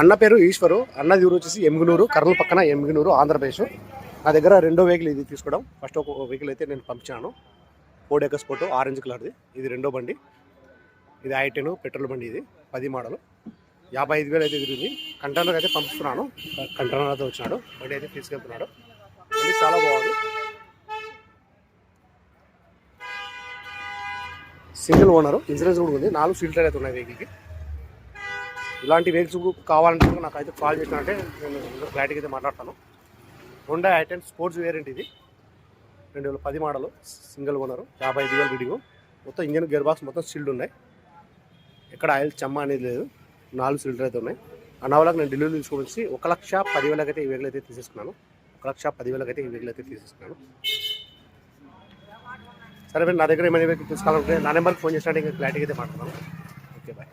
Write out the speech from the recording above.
అన్న పేరు ఈశ్వరు అన్నది ఊరు వచ్చేసి ఎమ్మిగనూరు కర్నూలు పక్కన ఎమ్మిగనూరు ఆంధ్రప్రదేశ్. నా దగ్గర రెండో వెహికల్ ఇది తీసుకోవడం. ఫస్ట్ ఒక వెహికల్ అయితే నేను పంపించాను. ఫోర్డ్ ఎకస్ ఫోటో ఆరెంజ్ కలర్ది ఇది రెండో బండి. ఇది ఐ టెన్ పెట్రోల్ బండి ఇది పది మోడల్. యాభై ఐదు వేలు అయితే తిరిగింది. కంటైనర్ అయితే పంపిస్తున్నాను. కంటైనర్ అయితే వచ్చినాడు. బండి అయితే తీసుకెళ్తున్నాడు. బండి చాలా బాగుంది. సింగిల్ ఓనర్ ఇన్సూరెన్స్ కూడా ఉంది. నాలుగు ఫిల్టర్ అయితే ఉన్నాయి వెహికల్కి ఇలాంటి వెహికల్స్ కావాలంటే నాకైతే కాల్ చేసినట్టే నేను క్లారిటీగా అయితే మాట్లాడతాను. Honda I ten sports variant ఇది. రెండు వేల పది మోడలు సింగిల్ ఓనర్ యాభై ఐదు వేలు బిడింగ్ మొత్తం ఇంజన్ గేర్ బాక్స్ మొత్తం సీల్డ్ ఉన్నాయి. ఎక్కడ ఆయిల్ చెమ్మ అనేది లేదు. నాలుగు సిలిండర్ అయితే ఉన్నాయి. ఆ నేను డెలివరీ తీసుకొని వచ్చి ఒక లక్ష పదివేలకు అయితే ఈ వెహికల్ అయితే తీసేసుకున్నాను. ఒక లక్ష పదివేలకు అయితే ఈ వెహికల్ అయితే తీసేసుకున్నాను. సరే నా దగ్గర ఏమైనా వెహికల్ తీసుకోవాలంటే నా నెంబర్కి ఫోన్ చేసినట్టు ఇంకా క్లారిటీగా అయితే మాట్లాడతాను. Okay bye